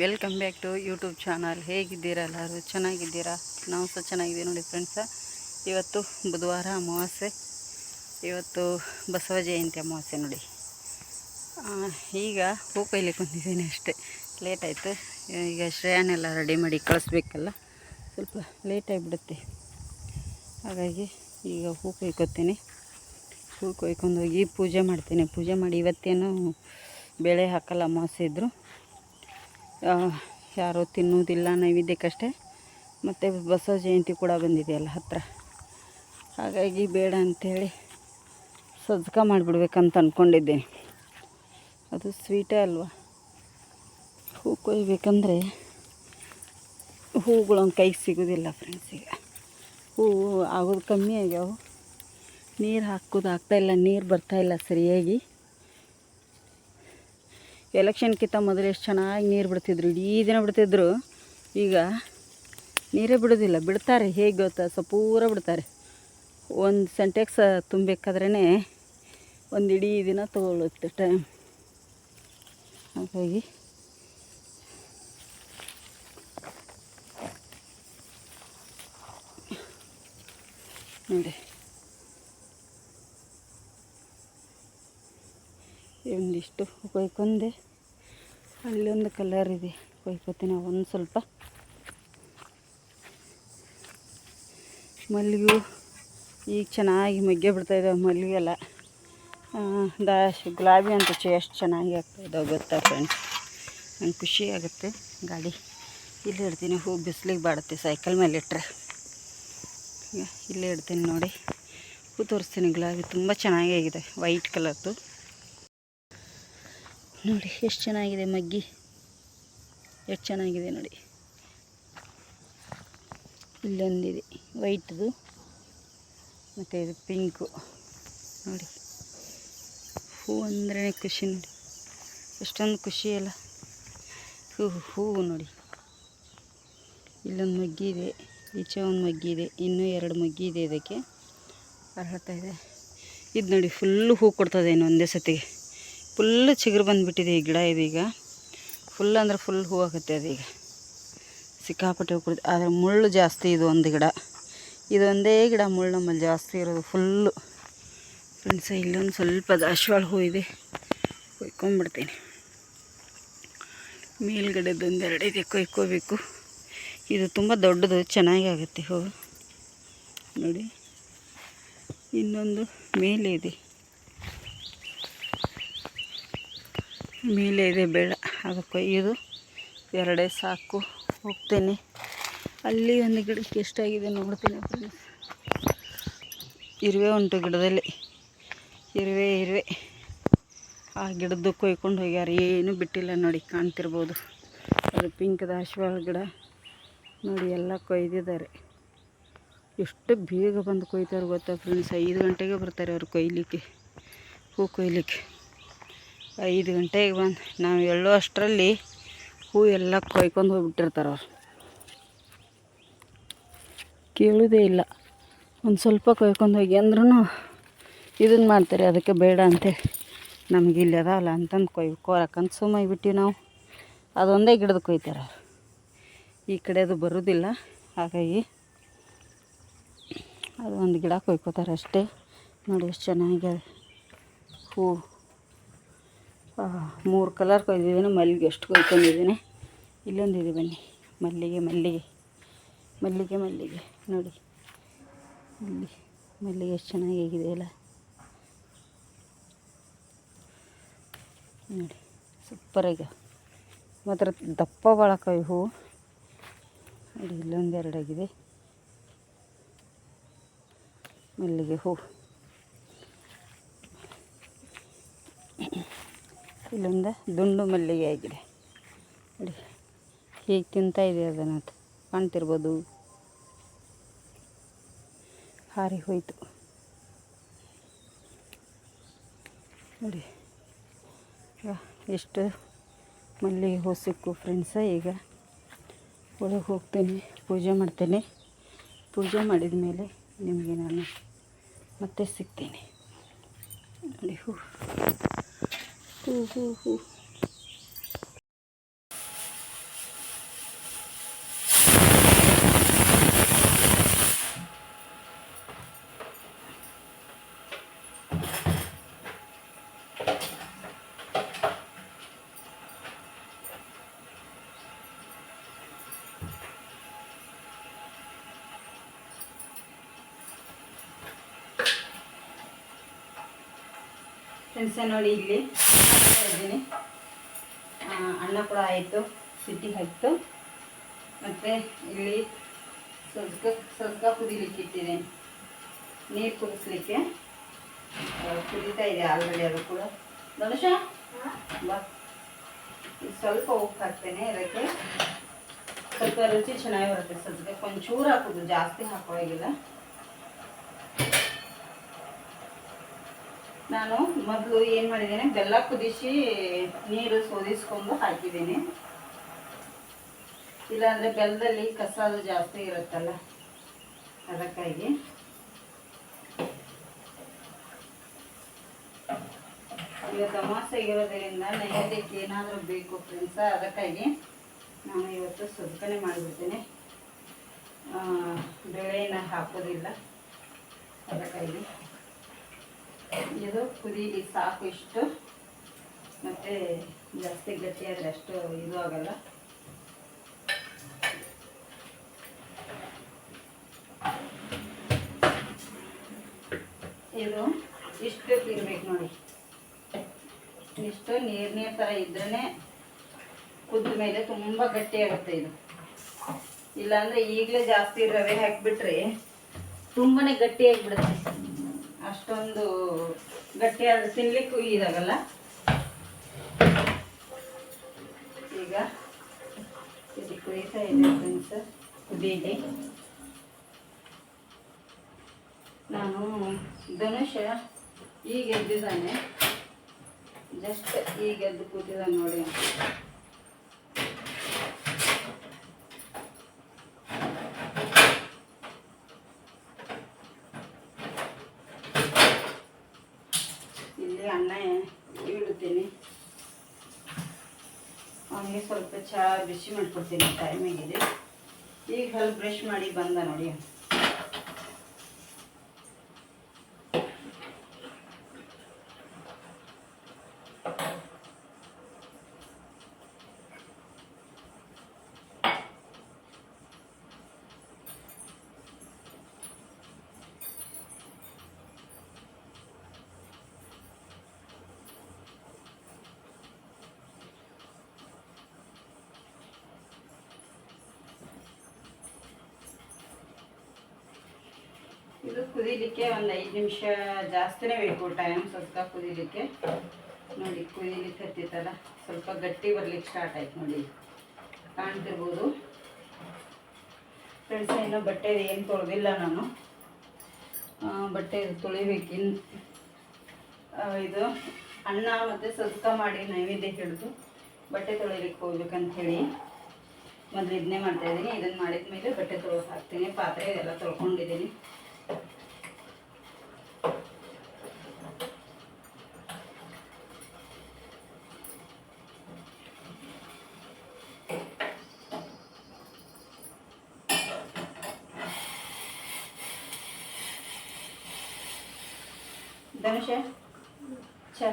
Welcome back to YouTube channel ಹೇಗಿದ್ದೀರಾ ಎಲ್ಲರೂ? ಚೆನ್ನಾಗಿದ್ದೀರಾ? ನಾವು ಸಹ ಚೆನ್ನಾಗಿದ್ದೀವಿ ನೋಡಿ ಫ್ರೆಂಡ್ಸ ಇವತ್ತು ಬುಧವಾರ ಅಮಾವಾಸ್ಯೆ. ಇವತ್ತು ಬಸವ ಜಯಂತಿ ಅಮಾವಾಸ್ಯೆ ನೋಡಿ. ಈಗ ಹೂ ಕೊಯ್ಲಿಕ್ಕೆ ಬಂದಿದ್ದೀನಿ ಅಷ್ಟೇ. ಲೇಟ್ ಆಯಿತು. ಈಗ ಶ್ರೇಯಾನೆಲ್ಲ ರೆಡಿ ಮಾಡಿ ಕಳಿಸ್ಬೇಕಲ್ಲ. ಸ್ವಲ್ಪ ಲೇಟ್ ಆಗಿಬಿಡುತ್ತೆ. ಹಾಗಾಗಿ ಈಗ ಹೂ ಕೊಯ್ಕೊತೀನಿ. ಹೂ ಕೊಯ್ಕೊಂಡು ಹೋಗಿ ಪೂಜೆ ಮಾಡ್ತೀನಿ. ಪೂಜೆ ಮಾಡಿ ಇವತ್ತೇನು ಬೇಳೆ ಹಾಕಲ್ಲ ಅಮಾವಾಸ್ಯೆ ಇದ್ದರು ಯಾರೂ ತಿನ್ನುವುದಿಲ್ಲ, ನೈವೇದ್ಯಕ್ಕಷ್ಟೇ. ಮತ್ತು ಬಸವ ಜಯಂತಿ ಕೂಡ ಬಂದಿದೆಯಲ್ಲ ಹತ್ತಿರ ಹಾಗಾಗಿ ಬೇಡ ಅಂಥೇಳಿ ಸಜ್ಕ ಮಾಡಿಬಿಡ್ಬೇಕಂತ ಅಂದ್ಕೊಂಡಿದ್ದೇನೆ ಅದು ಸ್ವೀಟೇ ಅಲ್ವಾ? ಹೂ ಕೊಯ್ಬೇಕಂದ್ರೆ ಹೂಗಳು ಕೈಗೆ ಸಿಗೋದಿಲ್ಲ ಫ್ರೆಂಡ್ಸ್ ಈಗ. ಹೂವು ಆಗೋದು ಕಮ್ಮಿ ಆಗ್ಯಾವು. ನೀರು ಹಾಕೋದು ಆಗ್ತಾಯಿಲ್ಲ ನೀರು ಬರ್ತಾಯಿಲ್ಲ ಸರಿಯಾಗಿ. ಎಲೆಕ್ಷನ್ಕಿಂತ ಮೊದಲು ಎಷ್ಟು ಚೆನ್ನಾಗಿ ನೀರು ಬಿಡ್ತಿದ್ರು, ಇಡೀ ದಿನ ಬಿಡ್ತಿದ್ರು. ಈಗ ನೀರೇ ಬಿಡೋದಿಲ್ಲ, ಬಿಡ್ತಾರೆ, ಹೇಗೆ ಗೊತ್ತಾ? ಪೂರ ಬಿಡ್ತಾರೆ. ಒಂದು ಸೆಂಟೆಕ್ಸ್ ತುಂಬಬೇಕಾದ್ರೇ ಒಂದು ಇಡೀ ದಿನ ತೊಗೊಳುತ್ತೆ ಟೈಮ್ ಹಾಗಾಗಿ ನೋಡಿ. ಒಂದಿಷ್ಟು ಕೊಯ್ಕೊಂಡೆ. ಅಲ್ಲೊಂದು ಕಲರ್ ಇದೆ. ಕೊಯ್ಕೊತೀನಿ ಒಂದು ಸ್ವಲ್ಪ. ಮಲ್ಲಿಗೆ ಈಗ ಚೆನ್ನಾಗಿ ಮಗ್ಗೆ ಬಿಡ್ತಾಯಿದ್ದಾವೆ ಮಲ್ಲಿಗೆ ಎಲ್ಲ. ದಾಶ್, ಗುಲಾಬಿ ಅಂತ ಎಷ್ಟು ಚೆನ್ನಾಗಿ ಆಗ್ತಾಯಿದ್ದಾವೆ ಗೊತ್ತಾ ಫ್ರೆಂಡ್ಸ್ ನಂಗೆ ಖುಷಿ ಆಗುತ್ತೆ. ಗಾಡಿ ಇಲ್ಲಿ ಇಡ್ತೀನಿ. ಹೂ ಬಿಸಿಲಿಗೆ ಬಾಡುತ್ತೆ ಸೈಕಲ್ ಮೇಲೆ ಇಟ್ಟರೆ ಇಲ್ಲೇ ಇಡ್ತೀನಿ ನೋಡಿ. ಹೂ ತೋರಿಸ್ತೀನಿ ಗುಲಾಬಿ. ತುಂಬ ಚೆನ್ನಾಗೇ ಆಗಿದೆ. ವೈಟ್ ಕಲರ್ದು ನೋಡಿ, ಎಷ್ಟು ಚೆನ್ನಾಗಿದೆ ಮಗ್ಗಿ. ಎಷ್ಟು ಚೆನ್ನಾಗಿದೆ ನೋಡಿ. ಇಲ್ಲೊಂದಿದೆ. ವೈಟ್ದು, ಮತ್ತು ಇದು ಪಿಂಕು. ನೋಡಿ. ಹೂ ಅಂದ್ರೆ ಖುಷಿ ನೋಡಿ. ಎಷ್ಟೊಂದು ಖುಷಿ ಅಲ್ಲ. ಹೂ ಹೂವು ನೋಡಿ. ಇಲ್ಲೊಂದು ಮಗ್ಗಿ ಇದೆ. ಈಚೆ ಒಂದು ಮಗ್ಗಿ ಇದೆ. ಇನ್ನೂ ಎರಡು ಮಗ್ಗಿ ಇದೆ ಇದಕ್ಕೆ. ಅರ್ಹತಾ ಇದೆ. ಇದು ನೋಡಿ ಫುಲ್ಲು ಹೂ ಕೊಡ್ತದೆ ಇನ್ನೊಂದೇ ಸತಿಗೆ. ಫುಲ್ಲು ಚಿಗುರು ಬಂದುಬಿಟ್ಟಿದೆ ಈ ಗಿಡ ಇದೀಗ ಫುಲ್ ಅಂದರೆ ಫುಲ್ ಹೂ ಆಗುತ್ತೆ ಅದೀಗ ಸಿಕ್ಕಾಪಟ್ಟೆ ಕೊಡುತ್ತೆ. ಆದರೆ ಮುಳ್ಳು ಜಾಸ್ತಿ ಇದು ಒಂದು ಗಿಡ. ಇದೊಂದೇ ಗಿಡ ಮುಳ್ಳು ನಮ್ಮಲ್ಲಿ ಜಾಸ್ತಿ ಇರೋದು ಫುಲ್ಲು. ಫ್ರೆಂಡ್ಸ್ ಇಲ್ಲೊಂದು ಸ್ವಲ್ಪ ದಾಸವಾಳ ಹೂ ಇದೆ. ಕೊಯ್ಕೊಂಬಿಡ್ತೀನಿ ಮೇಲ್ಗಡೆದೊಂದೆರಡು ಇದೆ, ಕೊಯ್ಕೋಬೇಕು. ಇದು ತುಂಬ ದೊಡ್ಡದು, ಚೆನ್ನಾಗಿ ಆಗುತ್ತೆ ಹೂ. ನೋಡಿ. ಇನ್ನೊಂದು ಮೇಲೆ ಇದೆ. ಮೇಲೆ ಇದೆ ಬೇಡ ಅದು ಕೊಯ್ಯೋದು ಎರಡೇ ಸಾಕು. ಹೋಗ್ತೇನೆ. ಅಲ್ಲಿ ಒಂದು ಗಿಡಕ್ಕೆ ಎಷ್ಟಾಗಿದೆ ನೋಡ್ತೇನೆ ಫ್ರೆಂಡ್ಸ್. ಇರುವೆ ಉಂಟು ಗಿಡದಲ್ಲಿ. ಇರುವೆ ಇರುವೆ. ಆ ಗಿಡದ್ದು ಕೊಯ್ಕೊಂಡು ಹೋಗ್ಯಾರ. ಏನು ಬಿಟ್ಟಿಲ್ಲ ನೋಡಿ, ಕಾಣ್ತಿರ್ಬೋದು. ಅದು ಪಿಂಕ್ ದಾಶ್ವಾಳ ಗಿಡ. ನೋಡಿ, ಎಲ್ಲ ಕೊಯ್ದಿದ್ದಾರೆ. ಎಷ್ಟು ಬೇಗ ಬಂದು ಕೊಯ್ತಾರೆ ಗೊತ್ತಾ ಫ್ರೆಂಡ್ಸ್? ಐದು ಗಂಟೆಗೆ ಬರ್ತಾರೆ ಅವ್ರು ಕೊಯ್ಲಿಕ್ಕೆ. ಹೂ ಕೊಯ್ಲಿಕ್ಕೆ. ಐದು ಗಂಟೆಗೆ ಬಂದು, ನಾವು ಎಳ್ಳೋ ಅಷ್ಟರಲ್ಲಿ ಹೂ ಎಲ್ಲ ಕೊಯ್ಕೊಂಡು ಹೋಗ್ಬಿಟ್ಟಿರ್ತಾರೆ ಅವ್ರು. ಕೇಳೋದೇ ಇಲ್ಲ. ಒಂದು ಸ್ವಲ್ಪ ಕೊಯ್ಕೊಂಡು ಹೋಗಿ ಅಂದ್ರೂ ಇದನ್ನು ಮಾಡ್ತಾರೆ, ಅದಕ್ಕೆ ಬೇಡ ಅಂತೇಳಿ ನಮ್ಗೆ ಇಲ್ಲಿ ಅದಾವಲ್ಲ ಅಂತಂದು ಕೊಯ್ ಕೋರಕ್ಕಂತ ಸುಮ್ಮಾಗಿ ಬಿಟ್ಟಿವಿ ನಾವು. ಅದೊಂದೇ ಗಿಡದ ಕೊಯ್ತಾರೆ ಅವ್ರು. ಈ ಕಡೆ ಅದು ಬರೋದಿಲ್ಲ, ಹಾಗಾಗಿ ಅದು ಒಂದು ಗಿಡ ಕೊಯ್ಕೋತಾರೆ ಅಷ್ಟೇ. ನೋಡಿ ಎಷ್ಟು ಚೆನ್ನಾಗಿ ಹೂ. ಮೂರು ಕಲರ್ ಕೊಯ್ದಿದ್ದೀನಿ, ಮಲ್ಲಿಗೆ ಎಷ್ಟು ಕೊಯ್ಕೊಂಡಿದ್ದೀನಿ. ಇಲ್ಲೊಂದಿದೆ ಬನ್ನಿ, ಮಲ್ಲಿಗೆ ಮಲ್ಲಿಗೆ ಮಲ್ಲಿಗೆ ಮಲ್ಲಿಗೆ. ನೋಡಿ, ಇಲ್ಲಿ ಮಲ್ಲಿಗೆ ಎಷ್ಟು ಚೆನ್ನಾಗಿದೆ ಅಲ್ಲ. ನೋಡಿ ಸೂಪರಾಗಿ ಮಾತ್ರ ದಪ್ಪ ಬಾಳಕಾಯಿ ಹೂವು ನೋಡಿ ಇಲ್ಲೊಂದು ಎರಡಾಗಿದೆ ಮಲ್ಲಿಗೆ ಹೂ. ಇಲ್ಲೊಂದು ದುಂಡು ಮಲ್ಲಿಗೆ ಆಗಿದೆ. ನೋಡಿ, ಹೀಗೆ ತಿಂತಾ ಇದೆ ಅದನ್ನು ಕಾಣ್ತಿರ್ಬೋದು. ಹಾರಿ ಹೋಯಿತು. ನೋಡಿ ಎಷ್ಟು ಮಲ್ಲಿಗೆ ಹೂ ಸಿಕ್ಕು ಫ್ರೆಂಡ್ಸ ಈಗ. ಒಳಗೆ ಹೋಗ್ತೀನಿ, ಪೂಜೆ ಮಾಡ್ತೇನೆ. ಪೂಜೆ ಮಾಡಿದ ಮೇಲೆ ನಿಮಗೆ ನಾನು ಮತ್ತೆ ಸಿಗ್ತೀನಿ. ನೋಡಿ, ಹೂ. হু হু হু ಫ್ರೆಂಡ್ಸ ನೋಡಿ ಇಲ್ಲಿ ಇದ್ದೀನಿ. ಅನ್ನ ಕೂಡ ಆಯಿತು ಸಿಟಿ ಹಾಕಿತು ಮತ್ತು ಇಲ್ಲಿ ಸಜ್ಕ ಸಜ್ಕ ಕುದಿಲಿಕ್ಕೆ ಇಟ್ಟಿದ್ದೀನಿ ನೀರು ಕುದಿಸ್ಲಿಕ್ಕೆ. ಕುದೀತಾ ಇದೆ ಆಲ್ರೆಡಿ ಅದು ಕೂಡ. ಧನುಷ, ಬಾ. ಸ್ವಲ್ಪ ಉಪ್ಪು ಹಾಕ್ತೇನೆ ಇದಕ್ಕೆ. ಸ್ವಲ್ಪ ರುಚಿ ಚೆನ್ನಾಗಿ ಬರುತ್ತೆ ಸಜ್ಜಕ್ಕೆ ಒಂಚೂರು ಹಾಕೋದು, ಜಾಸ್ತಿ ಹಾಕೋವಾಗಿಲ್ಲ. ನಾನು ಮೊದಲು ಏನು ಮಾಡಿದ್ದೇನೆ, ಬೆಲ್ಲ ಕುದಿಸಿ ನೀರು ಸೋದಿಸ್ಕೊಂಡು ಹಾಕಿದ್ದೀನಿ. ಇಲ್ಲಾಂದರೆ ಬೆಲ್ಲದಲ್ಲಿ ಕಸ ಜಾಸ್ತಿ ಇರುತ್ತಲ್ಲ, ಅದಕ್ಕಾಗಿ. ಇವತ್ತು ಅಮಾಸೆ ಇರೋದರಿಂದ ನೈವೇದ್ಯಕ್ಕೆ ಏನಾದರೂ ಬೇಕು ಫ್ರೆಂಡ್ಸ ಅದಕ್ಕಾಗಿ ನಾನು ಇವತ್ತು ಸುಧಾರಣೆ ಮಾಡಿಬಿಡ್ತೇನೆ. ಬೇಳೆನ ಹಾಕೋದಿಲ್ಲ, ಅದಕ್ಕಾಗಿ. ಇದು ಕುದೀಲಿ ಸಾಕು ಇಷ್ಟು. ಮತ್ತೆ ಜಾಸ್ತಿ ಗಟ್ಟಿ ಆದರೆ ಅಷ್ಟು ಇದು ಆಗಲ್ಲ. ಇದು ಇಷ್ಟು ಇರ್ಬೇಕು ನೋಡಿ. ಇಷ್ಟು ನೀರು ನೀರು ಥರ ಇದ್ರೇ ಕುದ್ದ ಮೇಲೆ ತುಂಬ ಗಟ್ಟಿ ಆಗುತ್ತೆ ಇದು. ಇಲ್ಲಾಂದ್ರೆ ಈಗಲೇ ಜಾಸ್ತಿ ರವೆ ಹಾಕಿಬಿಟ್ರೆ ತುಂಬಾ ಗಟ್ಟಿ ಆಗಿಬಿಡುತ್ತೆ. ಅಷ್ಟೊಂದು ಗಟ್ಟಿಯಾದ ತಿನ್ಲಿಕ್ಕೂ ಇದಾಗಲ್ಲ. ಈಗ ಇದು ಕುದೀತಾ ಇದೆ ಫ್ರೆಂಡ್ಸ್ ಕುದೀಲಿ ನಾನು ಧನುಷ ಈಗ ಎದ್ದಿದ್ದಾನೆ ಜಸ್ಟ್ ಈಗ ಎದ್ದು ಕೂತಿದ್ದಾನೆ ನೋಡಿ ಇಲ್ಲಿ ಅನ್ನ ಇಡುತ್ತೀನಿ ಅವನಿಗೆ ಸ್ವಲ್ಪ ಚಹಾ ಬಿಸಿ ಮಾಡಿಕೊಡ್ತೀನಿ ಟೈಮ್ ಆಗಿದೆ ಈಗ ಹಲ್ಲು ಬ್ರಷ್ ಮಾಡಿ ಬಂದ ನೋಡಿ. ಇದು ಕುದಿಲಿಕ್ಕೆ ಒಂದು ಐದು ನಿಮಿಷ ಜಾಸ್ತಿನೇ ಬೇಕು ಟೈಮ್ ಸ್ವಲ್ಪ ಕುದಿಲಿಕ್ಕೆ. ನೋಡಿ, ಕುದಿಲಿಕ್ಕೆ ಹತ್ತಿತ್ತಲ್ಲ, ಸ್ವಲ್ಪ ಗಟ್ಟಿ ಬರ್ಲಿಕ್ಕೆ ಸ್ಟಾರ್ಟ್ ಆಯ್ತು ನೋಡಿ. ಕಾಣ್ತಿರ್ಬೋದು. ಫ್ರೆಂಡ್ಸ್ ಇನ್ನೂ ಬಟ್ಟೆ ಏನು ತೊಳೆದಿಲ್ಲ ನಾನು. ಬಟ್ಟೆ ತೊಳಿಬೇಕಿನ್ ಇದು ಅನ್ನ ಮತ್ತು ಸ್ವಲ್ಪ ಮಾಡಿ ನೈವೇದ್ಯ ಹಿಡಿದು ಬಟ್ಟೆ ತೊಳಿಲಿಕ್ಕೆ ಹೋಗ್ಬೇಕಂತ ಹೇಳಿ ಮೊದಲು ಇದನ್ನೇ ಮಾಡ್ತಾಯಿದ್ದೀನಿ ಇದನ್ನು ಮಾಡಿದ ಮೇಲೆ ಬಟ್ಟೆ ತೊಳೋಕೆ ಹಾಕ್ತೀನಿ. ಪಾತ್ರೆ ಇದೆಲ್ಲ ತೊಳ್ಕೊಂಡಿದ್ದೀನಿ. ಧನುಷ ಚ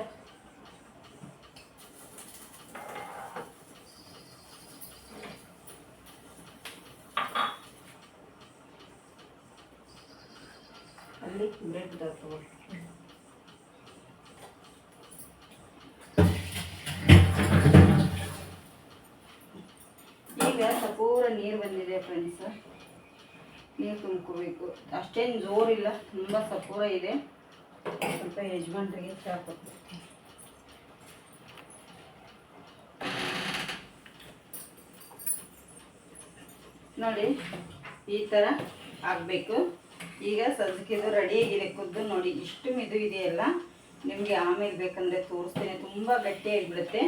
ಈಗ ಸಪೂರ ನೀರು ಬಂದಿದೆ ಫ್ರೆಂಡ್ಸ್ ನೀರು ತುಂಬ್ಕೋಬೇಕು. ಅಷ್ಟೇನು ಜೋರಿಲ್ಲ ತುಂಬ ಸಪೂರ ಇದೆ. ಸ್ವಲ್ಪ ಯಜಮಾನ್ರಿಗೆ ಕೊಡ್ತೀನಿ. ನೋಡಿ ಈ ಥರ ಆಗಬೇಕು. ಈಗ ಸಜ್ಜಿಗೆದು ರೆಡಿಯಾಗಿದೆ ಕುದ್ದು ನೋಡಿ, ಇಷ್ಟು ಮಿದು ಇದೆಯಲ್ಲ, ನಿಮಗೆ ಆಮೇಲೆ ಬೇಕಂದರೆ ತೋರಿಸ್ತೇನೆ. ತುಂಬ ಗಟ್ಟಿಯಾಗಿಬಿಡುತ್ತೆ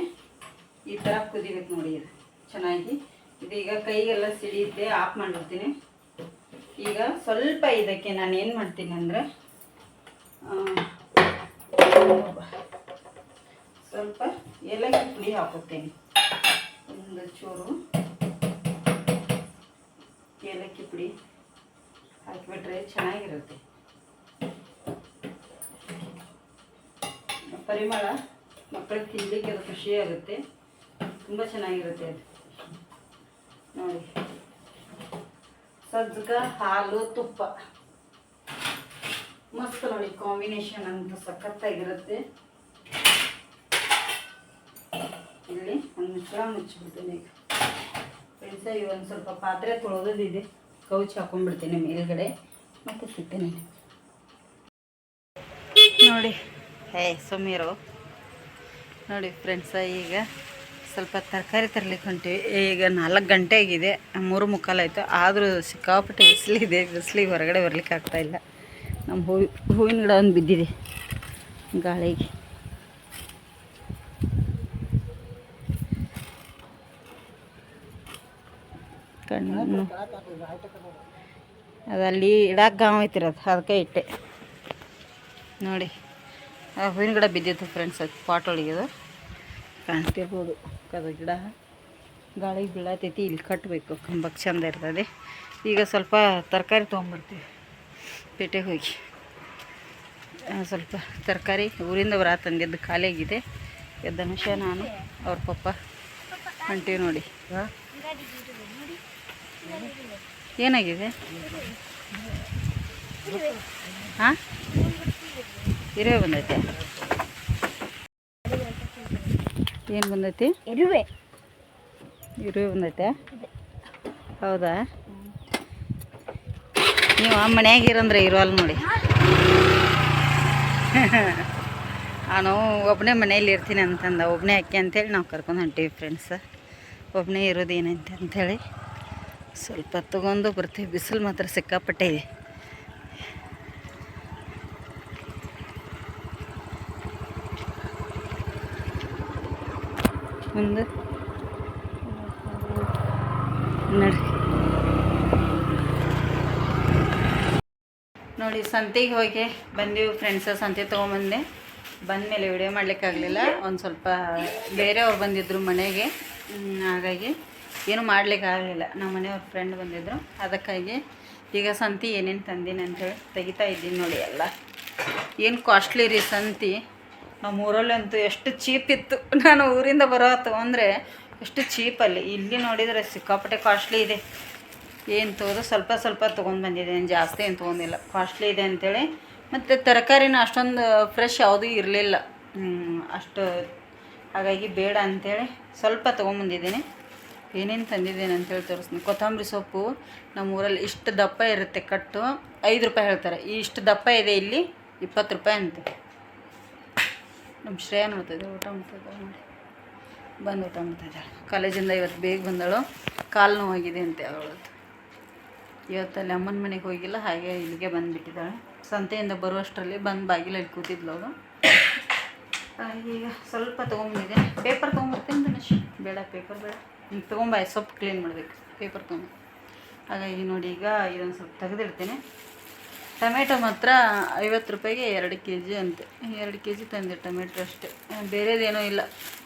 ಈ ಥರ ಕುದಿಬೇಕು ನೋಡಿ ಇದು. ಚೆನ್ನಾಗಿ. ಇದೀಗ ಕೈಗೆಲ್ಲ ಸಿಡಿಯುತ್ತೆ, ಆಫ್ ಮಾಡಿರ್ತೀನಿ ಈಗ ಸ್ವಲ್ಪ ಇದಕ್ಕೆ ನಾನು ಏನು ಮಾಡ್ತೀನಿ ಅಂದರೆ ಸ್ವಲ್ಪ ಏಲಕ್ಕಿ ಪುಡಿ ಹಾಕುತ್ತೇನೆ. ಒಂದು ಚೂರು ಏಲಕ್ಕಿ ಪುಡಿ. ಹಾಕಿಬಿಟ್ರೆ ಚೆನ್ನಾಗಿರುತ್ತೆ. ಪರಿಮಳ ಮಕ್ಕಳಿಗೆ ತಿನ್ನಲಿಕ್ಕೆ ಅದು ಖುಷಿ ಆಗುತ್ತೆ ತುಂಬ ಚೆನ್ನಾಗಿರುತ್ತೆ ಅದು. ನೋಡಿ. ಸಜ್ಜಗ ಹಾಲು ತುಪ್ಪ. ಮಸ್ತ್ ನೋಡಿ ಕಾಂಬಿನೇಷನ್ ಅಂತ ಸಖತ್ತಾಗಿರುತ್ತೆ. ಇಲ್ಲಿ ಒಂದು ಮುಚ್ಚಿಬಿಡ್ತೀನಿ ಈಗ. ಫ್ರೆಂಡ್ಸ ಈ ಒಂದು ಸ್ವಲ್ಪ ಪಾತ್ರೆ ತೊಳೆದಿದೆ ಕೌಚ್ ಹಾಕೊಂಡ್ಬಿಡ್ತೀನಿ ಮೇಲ್ಗಡೆ. ಮತ್ತೆ ಸಿಗ್ತೇನೆ ನೋಡಿ. ಹೇ, ಸುಮೀರು. ನೋಡಿ ಫ್ರೆಂಡ್ಸ ಈಗ ಸ್ವಲ್ಪ ತರಕಾರಿ ತರ್ಲಿಕ್ಕೆ ಹೊಂಟಿವಿ. ಈಗ ನಾಲ್ಕು ಗಂಟೆ ಆಗಿದೆ. ಮೂರು ಮುಕ್ಕಾಲಾಯಿತು ಆದರೂ ಸಿಕ್ಕಾಪಟ್ಟೆ ಬಿಸಿಲಿದೆ. ಬಿಸಿಲಿಗೆ ಹೊರಗಡೆ ಬರ್ಲಿಕ್ಕೆ ಆಗ್ತಾಯಿಲ್ಲ ನಮ್ಮ ಹೂವಿ ಹೂವಿನ ಗಿಡ ಒಂದು ಬಿದ್ದಿದೆ. ಗಾಳಿಗೆ. ಕಣ್ಣು ಅದಲ್ಲಿ ಇಡಕ್ಕೆ ಗಾಂವ್ ಐತಿರೋದು ಅದಕ್ಕೆ ಇಟ್ಟೆ. ನೋಡಿ, ಆ ಹೂವಿನ ಗಿಡ ಬಿದ್ದಿತ್ತು ಫ್ರೆಂಡ್ಸ್ ಅದು ಪಾಟ್ ಒಳಗೆ ಅದು. ಕಾಣ್ತಿರ್ಬೋದು ಕದ ಗಿಡ. ಗಾಳಿಗೆ ಬೀಳತೈತಿ, ಇಲ್ಲಿ ಕಟ್ಟಬೇಕು ಕಂಬಕ್ಕೆ ಚಂದ ಇರ್ತದೆ. ಈಗ ಸ್ವಲ್ಪ ತರಕಾರಿ ತೊಗೊಂಬರ್ತೀವಿ ಪೇಟೆಗೆ ಹೋಗಿ. ಸ್ವಲ್ಪ ತರಕಾರಿ ಊರಿಂದ ಬರ ತಂದಿದ್ದು ಖಾಲಿ ಆಗಿದೆ ಧನುಷ ನಾನು, ಅವ್ರ ಪಪ್ಪ. ಹೊಂಟೀವಿ ನೋಡಿ. ಏನಾಗಿದೆ? ಹಾಂ? ಇರುವೆ ಬಂದೈತೆ. ಏನು ಬಂದೈತಿ? ಇರುವೆ. ಇರುವೆ ಬಂದೈತೆ. ಹೌದಾ? ನೀವು ಆ ಮನ್ಯಾಗ ಇರಂದ್ರೆ ಇರೋಲ್ಲ ನೋಡಿ. ನಾನು ಒಬ್ಬನೇ ಮನೇಲಿ ಇರ್ತೀನಿ ಅಂತಂದ. ಒಬ್ಬನೇ ಅಕ್ಕಿ ಅಂತೇಳಿ ನಾವು ಕರ್ಕೊಂಡು ಹೊಂಟೀವಿ ಫ್ರೆಂಡ್ಸ್ ಒಬ್ಬನೇ ಇರೋದೇನಂತೆ ಅಂಥೇಳಿ ಸ್ವಲ್ಪ ತೊಗೊಂಡು ಬರ್ತೀವಿ. ಬಿಸಿಲು ಮಾತ್ರ ಸಿಕ್ಕಾಪಟ್ಟೆ ಇದೆ. ಒಂದು, ನೋಡಿ. ನೋಡಿ, ಸಂತೆಗೆ ಹೋಗಿ ಬಂದೀವಿ ಫ್ರೆಂಡ್ಸ ಸಂತೆ ತೊಗೊಂಬಂದೆ. ಬಂದಮೇಲೆ ವಿಡಿಯೋ ಮಾಡಲಿಕ್ಕಾಗಲಿಲ್ಲ. ಒಂದು ಸ್ವಲ್ಪ ಬೇರೆಯವ್ರು ಬಂದಿದ್ದರು ಮನೆಗೆ. ಹಾಗಾಗಿ ಏನು ಮಾಡಲಿಕ್ಕಾಗಲಿಲ್ಲ ನಮ್ಮ ಮನೆಯವ್ರ ಫ್ರೆಂಡ್ ಬಂದಿದ್ದರು ಅದಕ್ಕಾಗಿ ಈಗ ಸಂತಿ ಏನೇನು ತಂದೀನಿ ಅಂತೇಳಿ ತೆಗಿತಾ ಇದ್ದೀನಿ ನೋಡಿ ಎಲ್ಲ. ಏನು ಕಾಸ್ಟ್ಲಿ ರೀ ಸಂತಿ. ನಮ್ಮ ಊರಲ್ಲಂತೂ ಎಷ್ಟು ಚೀಪ್ ಇತ್ತು. ನಾನು ಊರಿಂದ ಬರೋ ತೊಗೊಂಡ್ರೆ ಎಷ್ಟು ಚೀಪಲ್ಲಿ ಇಲ್ಲಿ ನೋಡಿದರೆ ಸಿಕ್ಕಾಪಟ್ಟೆ ಕಾಸ್ಟ್ಲಿ ಇದೆ. ಏನು ತೊಗೊಂಡು ಸ್ವಲ್ಪ ಸ್ವಲ್ಪ ತೊಗೊಂಡು ಬಂದಿದ್ದೇನೆ ಜಾಸ್ತಿ ಏನು ತೊಗೊಂಡಿಲ್ಲ. ಕಾಸ್ಟ್ಲಿ ಇದೆ ಅಂಥೇಳಿ ಮತ್ತು ತರಕಾರಿನ ಅಷ್ಟೊಂದು ಫ್ರೆಶ್ ಯಾವುದೂ ಇರಲಿಲ್ಲ. ಅಷ್ಟು ಹಾಗಾಗಿ ಬೇಡ ಅಂಥೇಳಿ ಸ್ವಲ್ಪ ತೊಗೊಂಬಂದಿದ್ದೀನಿ ಏನೇನು ತಂದಿದ್ದೇನೆ ಅಂತೇಳಿ ತೋರಿಸ್ತೀನಿ. ಕೊತ್ತಂಬರಿ ಸೊಪ್ಪು ನಮ್ಮ ಊರಲ್ಲಿ ಇಷ್ಟು ದಪ್ಪ ಇರುತ್ತೆ ಕಟ್ಟು. ಐದು ರೂಪಾಯಿ ಹೇಳ್ತಾರೆ. ಈ ಇಷ್ಟು ದಪ್ಪ ಇದೆ ಇಲ್ಲಿ, ಇಪ್ಪತ್ತು ರೂಪಾಯಿ ಅಂತೆ. ನಮ್ಮ ಶ್ರೇಯ ನೋಡ್ತಾಯಿದ್ದೆ ಊಟ ಮಾಡ್ತಿದ್ದಾಳೆ ನೋಡಿ. ಬಂದು ಊಟ ಮಾಡ್ತಿದ್ದಾಳೆ. ಕಾಲೇಜಿಂದ ಇವತ್ತು ಬೇಗ ಬಂದಳು. ಕಾಲು ನೋವಾಗಿದೆ ಅಂತೆ ಅವಳದ್ದು. ಇವತ್ತು ಅಲ್ಲಿ ಅಮ್ಮನ ಮನೆಗೆ ಹೋಗಿಲ್ಲ, ಹಾಗೆ ಇಲ್ಲಿಗೆ ಬಂದುಬಿಟ್ಟಿದ್ದಾಳೆ. ಸಂತೆಯಿಂದ ಬರುವಷ್ಟರಲ್ಲಿ ಬಂದು ಬಾಗಿಲಲ್ಲಿ ಕೂತಿದ್ಲು ಅವಳು. ಈಗ ಸ್ವಲ್ಪ ತೊಗೊಂಬಂದಿದ್ದೆ. ಪೇಪರ್ ತೊಗೊಂಬರ್ತೀನಿ ಬೇಡ, ಪೇಪರ್ ಬೇಡ. ಈಗ ತೊಗೊಂಬ ಸೊಪ್ಪು ಕ್ಲೀನ್ ಮಾಡಬೇಕು. ಪೇಪರ್ ತೊಗೊಂಡು ಹಾಗಾಗಿ ನೋಡಿ, ಈಗ ಇದೊಂದು ಸ್ವಲ್ಪ ತೆಗೆದಿಡ್ತೇನೆ. ಟೊಮೆಟೊ ಮಾತ್ರ ಐವತ್ತು ರೂಪಾಯಿಗೆ ಎರಡು ಕೆ ಜಿ ಅಂತೆ. ಎರಡು ಕೆ ಜಿ ತಂದೆ ಟೊಮೆಟೊ ಅಷ್ಟೇ. ಬೇರೆದೇನೂ ಇಲ್ಲ.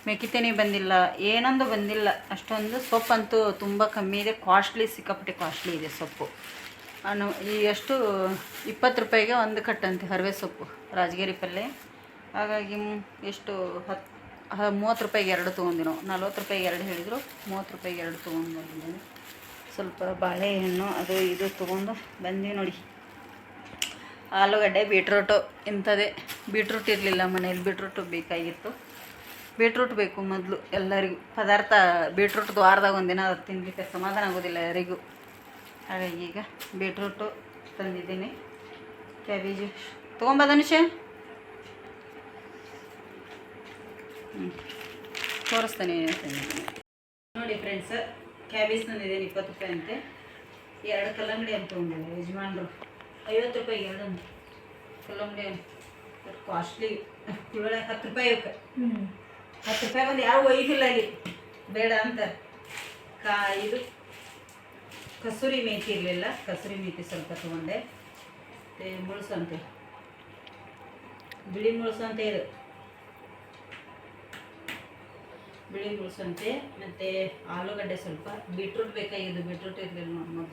ಮೆಕ್ಕಿತೇನೆ ಬಂದಿಲ್ಲ. ಏನೊಂದು ಬಂದಿಲ್ಲ. ಅಷ್ಟೊಂದು ಸೊಪ್ಪಂತೂ ತುಂಬ ಕಮ್ಮಿ ಇದೆ. ಕಾಸ್ಟ್ಲಿ ಸಿಕ್ಕಾಪಟ್ಟೆ ಕಾಸ್ಟ್ಲಿ ಇದೆ ಸೊಪ್ಪು. ಈ ಎಷ್ಟು ಇಪ್ಪತ್ತು ರೂಪಾಯಿಗೆ ಒಂದು ಕಟ್ಟಂತೆ ಹರವೆ ಸೊಪ್ಪು. ರಾಜಗಿರಿ ಪಲ್ಯ ಹಾಗಾಗಿ ಎಷ್ಟು ಹತ್ತು ಮೂವತ್ತು ರೂಪಾಯಿಗೆ ಎರಡು ತೊಗೊಂಡಿ ನಾವು ನಲ್ವತ್ತು ರೂಪಾಯಿಗೆ ಎರಡು ಹೇಳಿದರು, ಮೂವತ್ತು ರೂಪಾಯಿಗೆ ಎರಡು ತೊಗೊಂಡು ಬಂದಿದ್ದೀನಿ ಸ್ವಲ್ಪ ಬಾಳೆಹಣ್ಣು, ಅದು ಇದು ತೊಗೊಂಡು ಬಂದೀವಿ ನೋಡಿ. ಆಲೂಗಡ್ಡೆ, ಬೀಟ್ರೂಟು, ಇಂಥದ್ದೇ. ಬೀಟ್ರೂಟ್ ಇರಲಿಲ್ಲ ಮನೇಲಿ ಬೀಟ್ರೂಟು ಬೇಕಾಗಿತ್ತು. ಬೀಟ್ರೂಟ್ ಬೇಕು ಮೊದಲು ಎಲ್ಲರಿಗೂ. ಪದಾರ್ಥ, ಬೀಟ್ರೂಟ್ ದ್ವಾರದಾಗ ಒಂದಿನ ಅದು ತಿನ್ನಲಿಕ್ಕೆ ಸಮಾಧಾನ ಆಗೋದಿಲ್ಲ ಯಾರಿಗೂ. ಹಾಗಾಗಿ ಈಗ ಬೀಟ್ರೂಟು ತಂದಿದ್ದೀನಿ. ಕ್ಯಾಬೇಜು ತೊಗೊಂಬ ಧನುಷ. ತೋರಿಸ್ತಾನೆ ನೋಡಿ ಫ್ರೆಂಡ್ಸ್ ಕ್ಯಾಬೇಜ್ ತಂದಿದ್ದೇನೆ ಇಪ್ಪತ್ತು ರೂಪಾಯಿ ಅಂತೆ. ಎರಡು ಕಲ್ಲಂಗಡಿ ಅಂತ ತೊಗೊಂಡಿದ್ದೆ ಯಜಮಾನ್ರು. ಐವತ್ತು ರೂಪಾಯಿಗೆ ಎರಡು ಕಲ್ಲಂಗಡಿ ಕಾಸ್ಟ್ಲಿ ಇವಳೆ ಹತ್ತು ರೂಪಾಯಿ ಹತ್ತು ರೂಪಾಯಿ ಬಂದು ಯಾವ ಒಯ್ದಿಲ್ಲ ಅಲ್ಲಿ? ಬೇಡ ಅಂತ. ಕಾ ಇದು ಕಸೂರಿ ಮೇಥಿ ಇರಲಿಲ್ಲ. ಕಸೂರಿ ಮೇಥಿ ಸ್ವಲ್ಪ ತೊಗೊಂಡೆ. ಮತ್ತು ಮುಳ್ಸಂತೆ ಬಿಳಿ ಮುಳ್ಸಂತೆ ಇದು. ಬಿಳಿ ಮುಳ್ಸಂತೆ, ಮತ್ತು ಆಲೂಗಡ್ಡೆ ಸ್ವಲ್ಪ. ಬೀಟ್ರೂಟ್ ಬೇಕಾಗಿದ್ದು, ಬೀಟ್ರೂಟ್ ಇರಲಿಲ್ಲ ನಮ್ಮ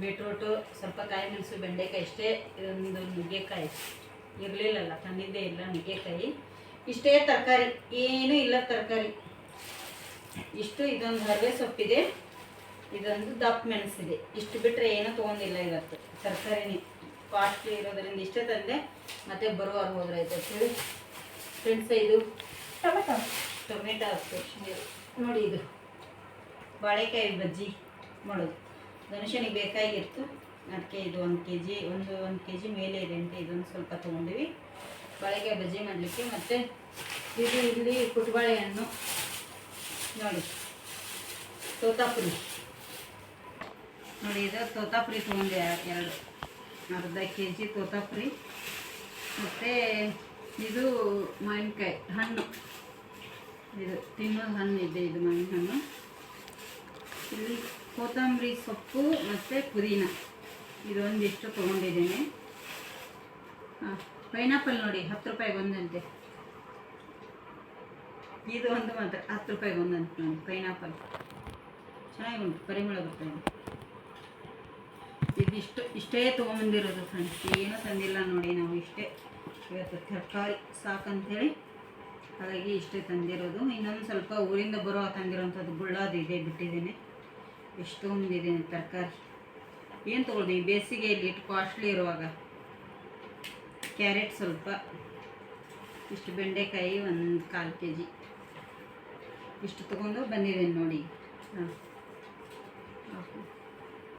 ಬೀಟ್ರೂಟು, ಸ್ವಲ್ಪ ಕಾಯಿ ಮೆಣಸು, ಬೆಂಡೆಕಾಯಿ ಇಷ್ಟೇ. ಇದೊಂದು ನುಗ್ಗೆಕಾಯಿ. ಇರಲಿಲ್ಲಲ್ಲ, ತಂದಿದ್ದೇ ಇಲ್ಲ ನುಗ್ಗೆಕಾಯಿ. ಇಷ್ಟೇ ತರಕಾರಿ, ಏನೂ ಇಲ್ಲ ತರಕಾರಿ. ಇಷ್ಟು ಇದೊಂದು ಹರವೆ ಸೊಪ್ಪಿದೆ. ಇದೊಂದು ದಪ್ಪ ಮೆಣಸಿದೆ. ಇಷ್ಟು ಬಿಟ್ಟರೆ ಏನೂ ತೊಗೊಂಡಿಲ್ಲ ಇವತ್ತು. ತರಕಾರಿನೇ. ಕಾಸ್ಟ್ಲಿ ಇರೋದರಿಂದ ಇಷ್ಟೇ ತಂದೆ. ಮತ್ತೆ ಬರುವಾಗ ಹೋದ್ರೆ ಆಯ್ತು ಫ್ರೆಂಡ್ಸ್ ಇದು ಟೊಮೆಟೊ. ಟೊಮೆಟೊ ಹಾಕ್ತೀವಿ ನೋಡಿ ಇದು. ಬಾಳೆಕಾಯಿ ಬಜ್ಜಿ ಮಾಡೋದು. ಧನುಷನಿಗೆ ಬೇಕಾಗಿತ್ತು, ಅದಕ್ಕೆ ಇದು ಒಂದು ಕೆ ಜಿ ಒಂದು ಒಂದು ಕೆ ಜಿ ಮೇಲೆ ಇದೆ ಅಂತ ಇದೊಂದು ಸ್ವಲ್ಪ ತೊಗೊಂಡಿವಿ. ಬಾಳೆಕಾಯಿ ಬಜ್ಜಿ ಮಾಡಲಿಕ್ಕೆ ಮತ್ತು ಇದು ಇಲ್ಲಿ ಪುಟ್ಬಾಳೆ ಹಣ್ಣು ನೋಡಿ, ತೋತಾಪುರಿ. ನೋಡಿ, ಇದು ತೋತಾಪುರಿ ತೊಗೊಂಡೆ ಎರಡು. ಅರ್ಧ ಕೆ ಜಿ ತೋತಾಪುರಿ. ಮತ್ತು ಇದು ಮಾವಿನಕಾಯಿ, ಹಣ್ಣು. ಇದು ತಿನ್ನೋ ಹಣ್ಣು ಇದೆ, ಇದು ಮಾವಿನ ಹಣ್ಣು. ಇಲ್ಲಿ ಕೊತ್ತಂಬರಿ ಸೊಪ್ಪು ಮತ್ತು ಪುದೀನ. ಇದೊಂದಿಷ್ಟು ತೊಗೊಂಡಿದ್ದೀನಿ. ಹಾಂ ಪೈನಾಪಲ್ ನೋಡಿ, ಹತ್ತು ರೂಪಾಯಿಗೆ ಒಂದಂತೆ. ಇದು ಒಂದು ಮಾತ್ರ, ಹತ್ತು ರೂಪಾಯಿಗೆ ಒಂದಂತೆ ನೋಡಿ ಪೈನಾಪಲ್ ಚೆನ್ನಾಗಿ ಉಂಟು ಪರಿಮಳ ಬರ್ತಾ ಇದೆ. ಇದಿಷ್ಟು ಇಷ್ಟೇ ತೊಗೊಂಬಂದಿರೋದು ಫ್ರೆಂಡ್ಸ್ ಏನೂ ತಂದಿಲ್ಲ ನೋಡಿ ನಾವು ಇಷ್ಟೇ. ಇವತ್ತು ತರಕಾರಿ ಸಾಕಂತೇಳಿ. ಹಾಗಾಗಿ ಇಷ್ಟೇ ತಂದಿರೋದು. ಇನ್ನೊಂದು ಸ್ವಲ್ಪ ಊರಿಂದ ಬರೋ ತಂದಿರೋವಂಥದ್ದು ಗುಳ್ಳಾದು ಇದೆ, ಬಿಟ್ಟಿದ್ದೀನಿ. ಎಷ್ಟೊಂದಿದೆ ತರಕಾರಿ. ಏನು ತೊಗೊಳ್ದು ಈ ಬೇಸಿಗೆಯಲ್ಲಿ ಇಟ್ಟು ಕಾಸ್ಟ್ಲಿ ಇರುವಾಗ. ಕ್ಯಾರೆಟ್ ಸ್ವಲ್ಪ. ಇಷ್ಟು ಬೆಂಡೆಕಾಯಿ ಒಂದು ಕಾಲು ಕೆ ಜಿ ಇಷ್ಟು ತೊಗೊಂಡು ಬಂದಿದ್ದೀನಿ ನೋಡಿ. ಹಾಂ.